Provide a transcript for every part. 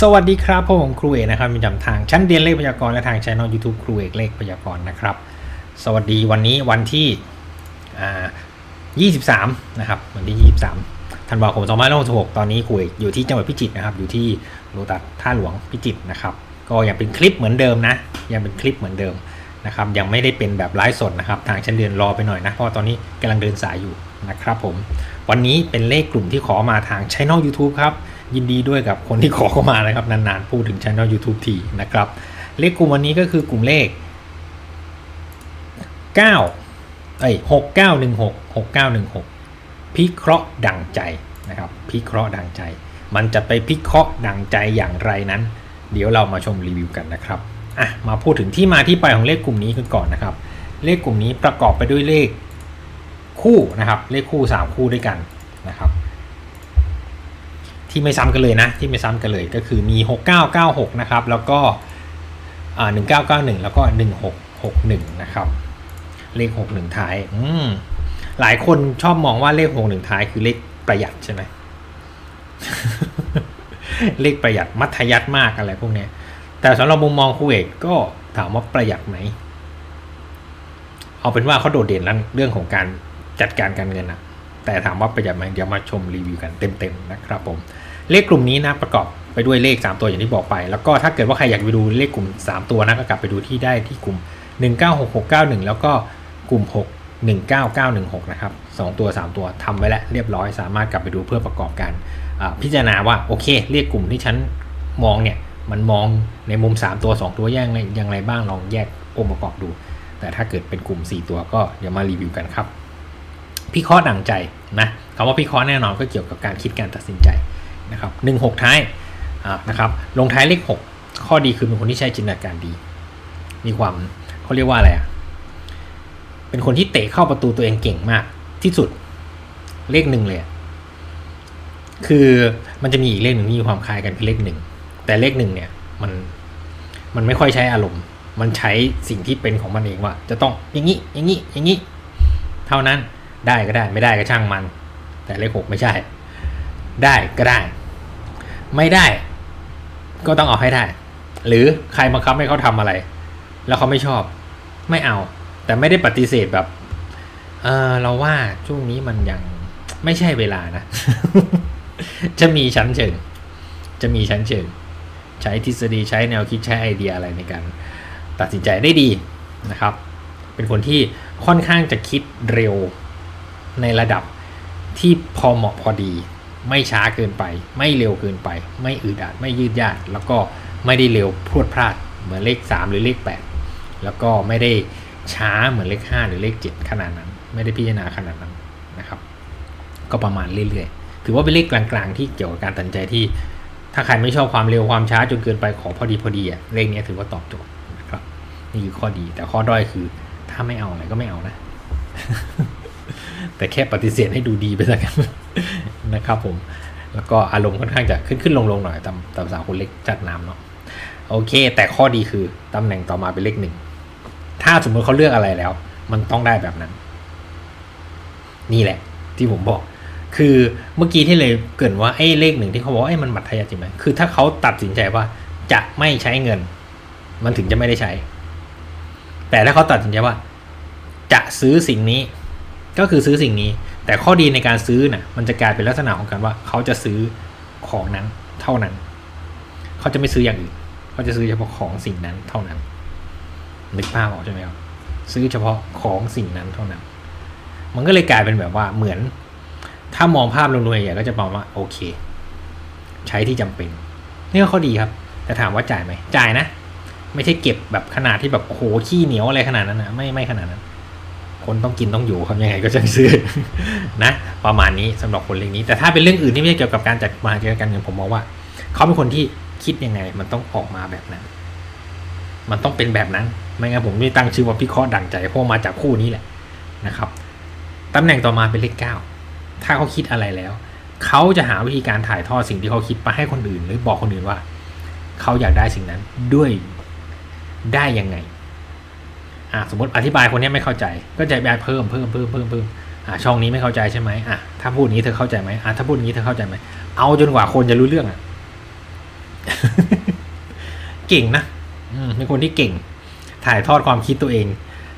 สวัสดีครับผมครูเอกนะครับมีจำทางชั้นเรียนเลขพยากรณ์และทางช่อง YouTube ครูเอกเลขพยากรณ์นะครับ สวัสดีวันนี้วันที่ 23 นะครับ วันที่ 23ธันวาคม2566ตอนนี้ครูเอกอยู่ที่จังหวัดพิจิตรนะครับ อยู่ที่โลตัสท่าหลวงพิจิตรนะครับ ก็ยังเป็นคลิปเหมือนเดิมนะ ยังเป็นคลิปเหมือนเดิมนะครับ ยังไม่ได้เป็นแบบไลฟ์สดนะครับ ทางชั้นเรียนรอไปหน่อยนะ เพราะว่าตอนนี้กำลังเดินสายอยู่นะครับผม วันนี้เป็นเลขกลุ่มที่ขอมาทางช่อง YouTube ครับ ยินดีด้วยกับคนที่ขอเข้ามานะครับ นานๆ พูดถึงช่อง YouTube ทีนะครับ เลขกลุ่มวันนี้ก็คือกลุ่มเลข 9 เอ้ย6916 6916 พิเคราะห์ดังใจนะครับ พิเคราะห์ดังใจ มันจะไปพิเคราะห์ดังใจอย่างไรนั้น เดี๋ยวเรามาชมรีวิวกันนะครับอะมาพูดถึงที่มาที่ไปของเลขกลุ่มนี้กันก่อนนะครับ เลขกลุ่มนี้ประกอบไปด้วยเลขคู่นะครับ เลขคู่ 3 คู่ด้วยกัน ที่ไม่ซ้ำกันเลยนะ ที่ไม่ซ้ำกันเลยก็คือมี 6996 นะครับ แล้วก็อ่า1991 แล้วก็ 1661 นะครับ เลข 61 ท้าย อืม หลายคนชอบมองว่าเลข 61 ท้ายคือเลขประหยัดใช่ไหม เลขประหยัดมัธยัติมากอะไรพวกนี้ แต่สำหรับมุมมองครูเอกก็ถามว่าประหยัดไหม เอาเป็นว่าเขาโดดเด่นเรื่องของการจัดการการเงินอะแต่ถามว่าประหยัดไหมเดี๋ยวมาชมรีวิวกันเต็มๆนะครับผม เลขกลุ่มนี้นะประกอบไปด้วยเลข 3 ตัวอย่างที่บอกไป แล้วก็ถ้าเกิดว่าใครอยากไปดูเลขกลุ่ม 3 ตัวนะก็กลับไปดูที่ได้ที่กลุ่ม 196691 แล้วก็กลุ่ม 6 19916 นะครับ 2 ตัว 3 ตัวทำไว้แล้วเรียบร้อยสามารถกลับไปดูเพื่อประกอบการพิจารณาว่าโอเคเลขกลุ่มที่ฉันมองเนี่ยมันมองในมุม 3 ตัว 2 ตัวแยกอย่างไรบ้างลองแยกองค์ประกอบดู แต่ถ้าเกิดเป็นกลุ่ม 4 ตัวก็เดี๋ยวมารีวิวกันครับพิเคราะห์ดังใจนะคำว่าพิเคราะห์แน่นอนก็เกี่ยวกับการคิดการตัดสินใจ นะครับหนึ่งหกท้ายนะครับลงท้ายเลขหกข้อดีคือเป็นคนที่ใช้จินตนาการดี มีความเขาเรียกว่าอะไรอะเป็นคนที่เตะเข้าประตูตัวเองเก่งมากที่สุดเลขหนึ่งเลย คือมันจะมีอีกเลขหนึ่งที่มีความคล้ายกันคือเลขหนึ่งแต่เลขหนึ่งเนี่ยมันมันไม่ค่อยใช้อารมณ์ มันใช้สิ่งที่เป็นของมันเองว่า จะต้องอย่างนี้อย่างนี้อย่างนี้ เท่านั้นได้ก็ได้ไม่ได้ก็ช่างมัน แต่เลขหกไม่ใช่ ได้ก็ได้ ไม่ได้ ก็ต้องเอาให้ได้ หรือใครบังคับให้เขาทำอะไร แล้วเขาไม่ชอบ ไม่เอา แต่ไม่ได้ปฏิเสธแบบ เออเราว่าช่วงนี้มันยังไม่ใช่เวลานะ จะมีชั้นเชิง จะมีชั้นเชิง ใช้ทฤษฎีใช้แนวคิดใช้ไอเดียอะไรในการตัดสินใจได้ดีนะครับ เป็นคนที่ค่อนข้างจะคิดเร็วในระดับที่พอเหมาะพอดี ไม่ช้าเกินไป ไม่เร็วเกินไป ไม่อืดอัดไม่ยืดยาดแล้วก็ไม่ได้เร็วพรวดพลาดเหมือนเลข 3 หรือเลข 8 แล้วก็ไม่ได้ช้าเหมือนเลข 5 หรือเลข 7 ขนาดนั้น ไม่ได้พิจารณาขนาดนั้นนะครับ ก็ประมาณเรื่อยๆ ถือว่าเป็นเลขกลางๆ ที่เกี่ยวกับการตัดใจที่ ถ้าใครไม่ชอบความเร็วความช้าจนเกินไปขอพอดีพอดีอะเลขนี้ถือว่าตอบโจทย์นะครับ นี่คือข้อดีแต่ข้อด้อยคือ ถ้าไม่เอาอะไรก็ไม่เอานะ แต่แค่ปฏิเสธให้ดูดีไปสักน นะครับผม แล้วก็อารมณ์ค่อนข้างจะขึ้นขึ้นลงลงหน่อยตามตามสาวคนเล็กจัดน้ำเนาะโอเค แต่ข้อดีคือตำแหน่งต่อมาเป็นเลขหนึ่งถ้าสมมติเขาเลือกอะไรแล้ว มันต้องได้แบบนั้น นี่แหละ ที่ผมบอก คือเมื่อกี้ที่เลยเกรินว่าไอ้เลขหนึ่งที่เขาบอกว่าไอ้มันมัธยจริงไหมคือถ้าเขาตัดสินใจว่าจะไม่ใช้เงิน มันถึงจะไม่ได้ใช้ แต่ถ้าเขาตัดสินใจว่า จะซื้อสิ่งนี้ ก็คือซื้อสิ่งนี้ แต่ข้อดีในการซื้อน่ะมันจะกลายเป็นลักษณะของการว่าเขาจะซื้อของนั้นเท่านั้น เขาจะไม่ซื้ออย่างอื่นเขาจะซื้อเฉพาะของสิ่งนั้นเท่านั้นนึกภาพออกใช่ไหมครับซื้อเฉพาะของสิ่งนั้นเท่านั้น มันก็เลยกลายเป็นแบบว่าเหมือน ถ้ามองภาพรวมๆใหญ่ก็จะมองว่าโอเค ใช้ที่จำเป็นนี่ก็ข้อดีครับ แต่ถามว่าจ่ายไหมจ่ายนะ ไม่ใช่เก็บแบบขนาดที่แบบโอ้โหขี้เหนียวอะไรขนาดนั้นนะไม่ไม่ขนาดนั้น คนต้องกินต้องอยู่ครับยังไงก็จะซื้อนะ ประมาณนี้สำหรับคนเรื่องนี้ แต่ถ้าเป็นเรื่องอื่นที่ไม่เกี่ยวกับการจัดมาจัดการเงินผมมองว่าเขาเป็นคนที่คิดยังไง มันต้องออกมาแบบนั้น มันต้องเป็นแบบนั้นไม่งั้นผมไม่ตั้งชื่อว่าพิเคราะห์ดังใจเพราะมาจากคู่นี้แหละนะครับตำแหน่งต่อมาเป็นเลขเก้าถ้าเขาคิดอะไรแล้วเขาจะหาวิธีการถ่ายทอดสิ่งที่เขาคิดไปให้คนอื่น หรือบอกคนอื่นว่าเขาอยากได้สิ่งนั้นด้วยได้ยังไง อะสมมติอธิบายคนนี้ไม่เข้าใจก็จะอธิบายเพิ่มเพิ่มเพิ่มเพิ่มเพิ่มอะช่องนี้ไม่เข้าใจใช่ไหมอะถ้าพูดนี้เธอเข้าใจไหมอะถ้าพูดนี้เธอเข้าใจไหมเอาจนกว่าคนจะรู้เรื่องอะเก่งนะอืมเป็นคนที่เก่ง ถ่ายทอดความคิดตัวเอง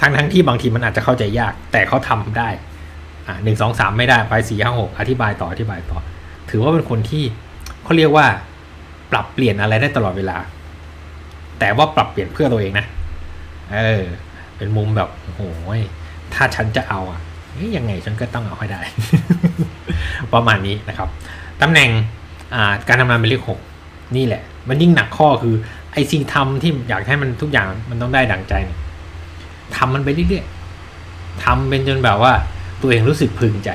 ทั้งทั้งที่บางทีมันอาจจะเข้าใจยาก แต่เขาทำได้อ่าหนึ่งสองสามไม่ได้ไปสี่ห้าหกอธิบายต่ออธิบายต่อ ถือว่าเป็นคนที่เขาเรียกว่า ปรับเปลี่ยนอะไรได้ตลอดเวลา แต่ว่าปรับเปลี่ยนเพื่อตัวเองนะ เออ เป็นมุมแบบโอ้โหยถ้าฉันจะเอาอะยังไงฉันก็ต้องเอาให้ได้ ประมาณนี้นะครับตำแหน่งการทำงานเป็นเลขหกนี่แหละ มันยิ่งหนักข้อคือไอ้สิ่งทำที่อยากให้มันทุกอย่างมันต้องได้ดังใจเนี่ยทำมันไปเรื่อยๆทำเป็นจนแบบว่าตัวเองรู้สึกพึงใจ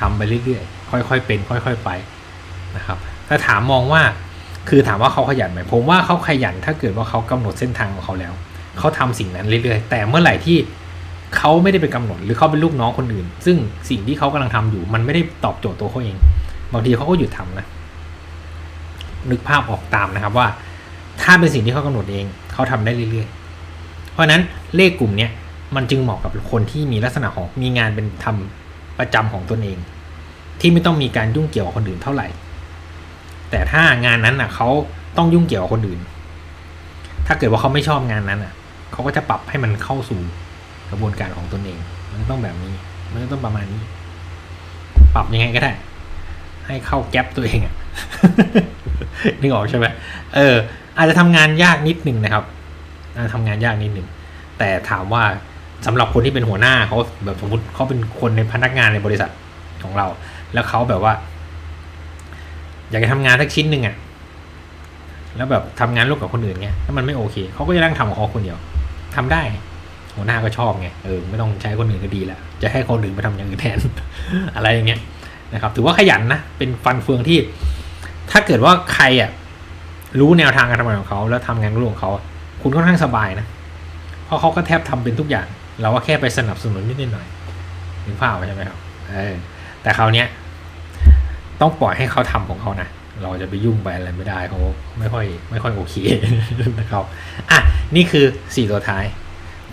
ทำไปเรื่อยๆ ค่อยๆเป็น ค่อย ๆไปนะครับ ถ้าถามมองว่าคือถามว่าเขาขยันไหมผมว่าเขาขยันถ้าเกิดว่าเขากำหนดเส้นทางของเขาแล้ว เขาทำสิ่งนั้นเรื่อยๆ แต่เมื่อไหร่ที่เขาไม่ได้ไปกำหนด หรือเขาเป็นลูกน้องคนอื่น ซึ่งสิ่งที่เขากำลังทำอยู่ มันไม่ได้ตอบโจทย์ตัวเขาเอง บางทีเขาก็หยุดทำนะ นึกภาพออกตามนะครับว่า ถ้าเป็นสิ่งที่เขากำหนดเอง เขาทำได้เรื่อยๆ เพราะฉะนั้นเลขกลุ่มเนี้ยมันจึงเหมาะกับคนที่มีลักษณะของมีงานเป็นทำประจำของตนเอง ที่ไม่ต้องมีการยุ่งเกี่ยวกับคนอื่นเท่าไหร่ แต่ถ้างานนั้นอะเขาต้องยุ่งเกี่ยวกับคนอื่น ถ้าเกิดว่าเขาไม่ชอบงานนั้นอะ เขาก็จะปรับให้มันเข้าสู่กระบวนการของตนเอง มันต้องแบบนี้ มันต้องประมาณนี้ ปรับยังไงก็ได้ ให้เข้าแก๊ปตัวเองอะนึกออกใช่ไหมเออ อาจจะทำงานยากนิดหนึ่งนะครับอาจจะทำงานยากนิดหนึ่งแต่ถามว่าสำหรับคนที่เป็นหัวหน้าเขาแบบสมมติเขาเป็นคนในพนักงานในบริษัทของเรา แล้วเขาแบบว่า อยากจะทำงานสักชิ้นหนึ่งอะแล้วแบบทำงานร่วมกับคนอื่นเงี้ยถ้ามันไม่โอเคเขาก็จะนั่งทำของเขาคนเดียว ทำได้ หัวหน้าก็ชอบไงเออไม่ต้องใช้คนอื่นก็ดีแล้วจะให้คนอื่นไปทำอย่างอื่นแทน อะไรอย่างเงี้ยนะครับถือว่าขยันนะเป็นฟันเฟืองที่ ถ้าเกิดว่าใครอะรู้แนวทางการทำงานของเขาแล้วทำงานร่วมกับเขา คุณค่อนข้างสบายนะเพราะเขาก็แทบทำเป็นทุกอย่าง เราก็แค่ไปสนับสนุนนิดหน่อยๆถึงภาพใช่ไหมครับเออแต่คราวเนี้ยต้องปล่อยให้เขาทำของเขานะเราจะไปยุ่งไปอะไรไม่ได้เขาไม่ค่อย ไม่ค่อยโอเคนะครับอะ นี่คือสี่ตัวท้าย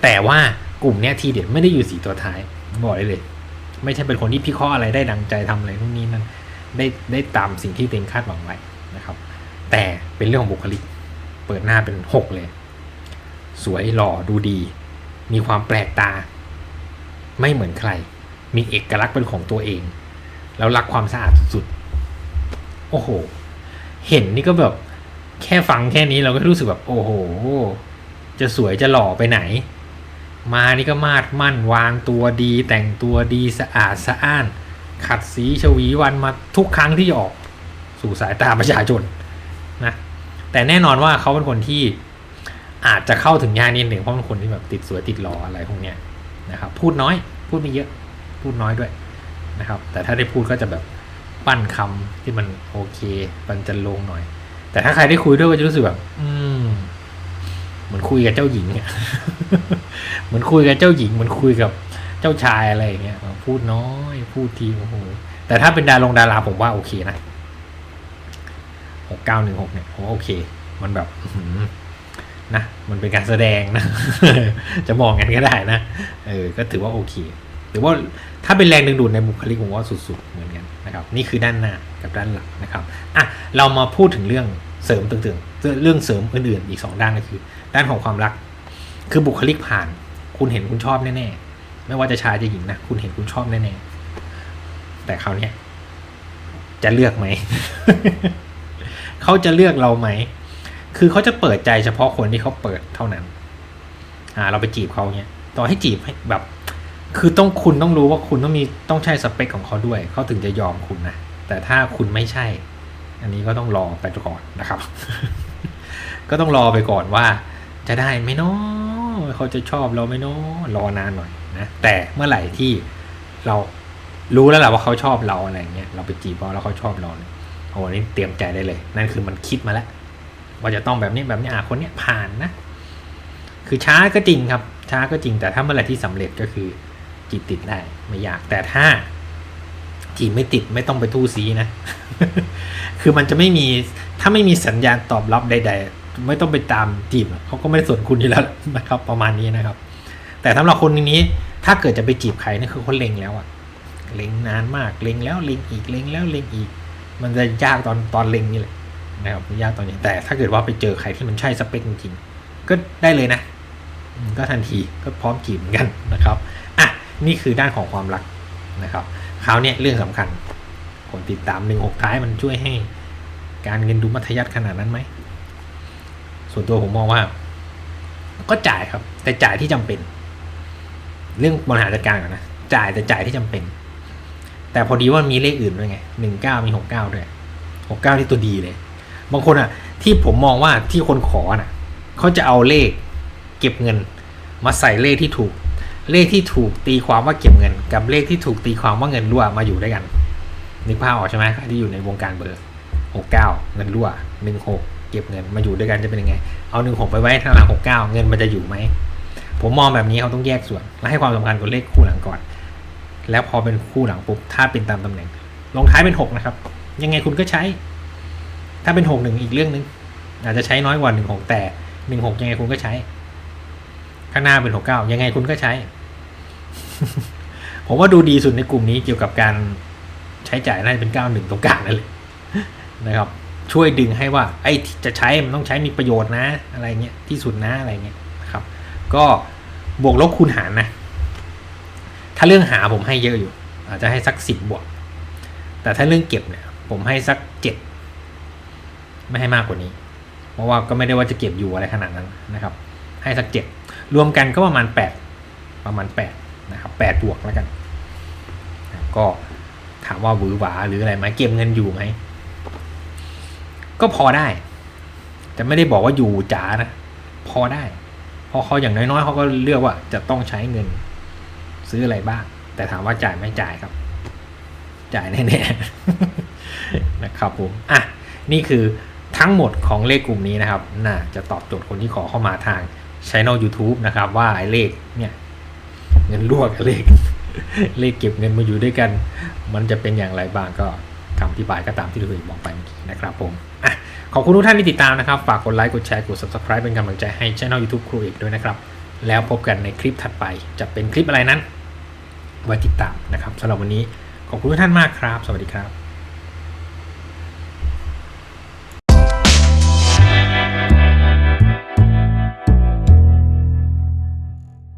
แต่ว่ากลุ่มเนี้ยทีเด็ดไม่ได้อยู่สี่ตัวท้ายบอกได้เลย ไม่ใช่เป็นคนที่พิเคราะห์อะไรได้ดังใจทำอะไรนู่นนี่นั่นได้ได้ตามสิ่งที่เตัวเองคาดหวังไว้นะครับ แต่เป็นเรื่องของบุคลิก เปิดหน้าเป็นหกเลย สวยหล่อดูดี มีความแปลกตา ไม่เหมือนใคร มีเอกลักษณ์เป็นของตัวเอง แล้วรักความสะอาดสุดๆโอ้โห เห็นนี่ก็แบบแค่ฟังแค่นี้เราก็รู้สึกแบบโอ้โห จะสวยจะหล่อไปไหน มานี่ก็มาดมั่นวางตัวดีแต่งตัวดีสะอาดสะอ้าน ขัดสีชวีวันมาทุกครั้งที่ออกสู่สายตาประชาชนนะแต่แน่นอนว่าเขาเป็นคนที่อาจจะเข้าถึงยากนิดหนึ่งเพราะเป็นคนที่แบบติดสวยติดหล่ออะไรพวกเนี้ยนะครับพูดน้อยพูดไม่เยอะพูดน้อยด้วยนะครับ แต่ถ้าได้พูดก็จะแบบปั้นคำที่มันโอเคบรรจันลงหน่อย แต่ถ้าใครได้คุยด้วยก็จะรู้สึกแบบ อืม เหมือนคุยกับเจ้าหญิงเนี่ยเหมือนคุยกับเจ้าหญิงเหมือนคุยกับเจ้าชายอะไรอย่างเงี้ยพูดน้อยพูดทีโอ้โหแต่ถ้าเป็นดารงดาราผมว่าโอเคนะหกเก้าหนึ่งหกเนี่ยผมว่าโอเค มันแบบนะมันเป็นการแสดงนะ จะมองกันก็ได้นะเออก็ถือว่าโอเคถือว่าถ้าเป็นแรงดึงดูดในบุคลิกผมว่าสุดๆเหมือนกันนะครับ นี่คือด้านหน้ากับด้านหลังนะครับอะเรามาพูดถึงเรื่องเสริมตึงๆเรื่องเสริมอื่นๆอีกสองด้านก็คือ ด้านของความรัก คือบุคลิกผ่าน คุณเห็นคุณชอบแน่ๆไม่ว่าจะชายจะหญิงนะคุณเห็นคุณชอบแน่ๆแต่คราวเนี้ยจะเลือกไหมเขาจะเลือกเราไหมคือเขาจะเปิดใจเฉพาะคนที่เขาเปิดเท่านั้น อ่า เราไปจีบเขาเนี้ยต่อให้จีบให้แบบ คือต้องคุณต้องรู้ว่าคุณต้องมีต้องใช่สเปคของเขาด้วย เขาถึงจะยอมคุณนะ แต่ถ้าคุณไม่ใช่ อันนี้ก็ต้องรอไปก่อนนะครับ ก็ต้องรอไปก่อนว่า จะได้ไหมเนาะเขาจะชอบเราไหมเนาะรอนานหน่อยนะแต่เมื่อไหร่ที่เรารู้แล้วแหละว่าเขาชอบเราอะไรเงี้ยเราไปจีบเขาแล้วเขาชอบเราเนี่ยโอ้นี่เตรียมใจได้เลย นั่นคือมันคิดมาแล้วว่าจะต้องแบบนี้แบบนี้อะคนเนี้ยผ่านนะ คือช้าก็จริงครับ ช้าก็จริงแต่ถ้าเมื่อไหร่ที่สำเร็จก็คือจีบติดได้ไม่ยากแต่ถ้าจีบไม่ติดไม่ต้องไปทู่ซีนะ คือมันจะไม่มีถ้าไม่มีสัญญาณตอบรับใดๆ ไม่ต้องไปตามจีบเขาก็ไม่ได้สนคุณอยู่แล้วนะครับประมาณนี้นะครับ แต่สำหรับคนนี้ถ้าเกิดจะไปจีบใครนี่คือเขาเล็งแล้วอะเล็งนานมากเล็งแล้วเล็งอีกเล็งแล้วเล็งอีก มันจะยากตอนตอนเล็งนี่แหละนะครับยากตอนนี้แต่ถ้าเกิดว่าไปเจอใครที่มันใช่สเปคจริงๆก็ได้เลยนะก็ทันทีก็พร้อมจีบเหมือนกันนะครับอะนี่คือด้านของความรักนะครับคราวเนี้ยเรื่องสำคัญคนติดตามหนึ่งหกท้ายมันช่วยให้การเงินดูมัธยัติขนาดนั้นไหม ส่วนตัวผมมองว่า ก็จ่ายครับ แต่จ่ายที่จำเป็น เรื่องบริหารจัดการก่อนนะจ่ายแต่จ่ายที่จำเป็น แต่พอดีว่ามีเลขอื่นด้วยไงหนึ่งเก้ามีหกเก้าด้วยหกเก้านี่ตัวดีเลย บางคนอะ ที่ผมมองว่าที่คนขอน่ะเขาจะเอาเลขเก็บเงิน มาใส่เลขที่ถูก เลขที่ถูกตีความว่าเก็บเงิน กับเลขที่ถูกตีความว่าเงินรั่วมาอยู่ด้วยกันนึกภาพออกใช่ไหมที่อยู่ในวงการเบอร์หกเก้าเงินรั่วหนึ่งหก เก็บเงินมาอยู่ด้วยกันจะเป็นยังไง เอาหนึ่งหกไปไว้ข้างหลังหกเก้าเงินมันจะอยู่ไหม ผมมองแบบนี้เขาต้องแยกส่วน และให้ความสำคัญกับเลขคู่หลังก่อน แล้วพอเป็นคู่หลังปุ๊บถ้าเป็นตามตำแหน่ง ลงท้ายเป็นหกนะครับ ยังไงคุณก็ใช้ ถ้าเป็นหกหนึ่งอีกเรื่องหนึ่งอาจจะใช้น้อยกว่าหนึ่งหกแต่หนึ่งหกยังไงคุณก็ใช้ ข้างหน้าเป็นหกเก้ายังไงคุณก็ใช้ ผมว่าดูดีสุดในกลุ่มนี้เกี่ยวกับการใช้จ่ายน่าจะเป็นเก้าหนึ่งตรงกลางนั่นเลยนะครับ ช่วยดึงให้ว่าไอ้จะใช้มันต้องใช้มีประโยชน์นะ อะไรเงี้ยที่สุดนะอะไรเงี้ยนะครับ ก็บวกลบคูณหารนะ ถ้าเรื่องหาผมให้เยอะอยู่ อาจจะให้สักสิบบวก แต่ถ้าเรื่องเก็บเนี่ย ผมให้สักเจ็ดไม่ให้มากกว่านี้ เพราะว่าก็ไม่ได้ว่าจะเก็บอยู่อะไรขนาดนั้นนะครับ ให้สักเจ็ดรวมกันก็ประมาณแปดประมาณแปดนะครับแปดบวกแล้วกัน ก็ถามว่าหวือหวาหรืออะไรไหมเก็บเงินอยู่ไหม ก็พอได้ แต่ไม่ได้บอกว่าอยู่จ๋านะพอได้เพราะเขาอย่างน้อยๆเขาก็เลือกว่าจะต้องใช้เงิน ซื้ออะไรบ้าง แต่ถามว่าจ่ายไม่จ่ายครับ จ่ายแน่ๆนะครับผมอะนี่คือทั้งหมดของเลขกลุ่มนี้นะครับ น่าจะตอบโจทย์คนที่ขอเข้ามาทางช่ anel YouTube นะครับ ว่าเลขเนี่ย เงินรั่วกับเลข เลขเก็บเงินมาอยู่ด้วยกัน มันจะเป็นอย่างไรบ้างก็ คำอธิบายก็ตามที่เราเคยบอกไปเมื่อกี้นะครับผมอะขอบคุณทุกท่านที่ติดตามนะครับ ฝากกดไลค์กดแชร์กด subscribe เป็นกำลังใจให้ช่อง YouTube ครูเอกด้วยนะครับ แล้วพบกันในคลิปถัดไป จะเป็นคลิปอะไรนั้นไว้ติดตามนะครับสำหรับวันนี้ขอบคุณทุกท่านมากครับ สวัสดีครับ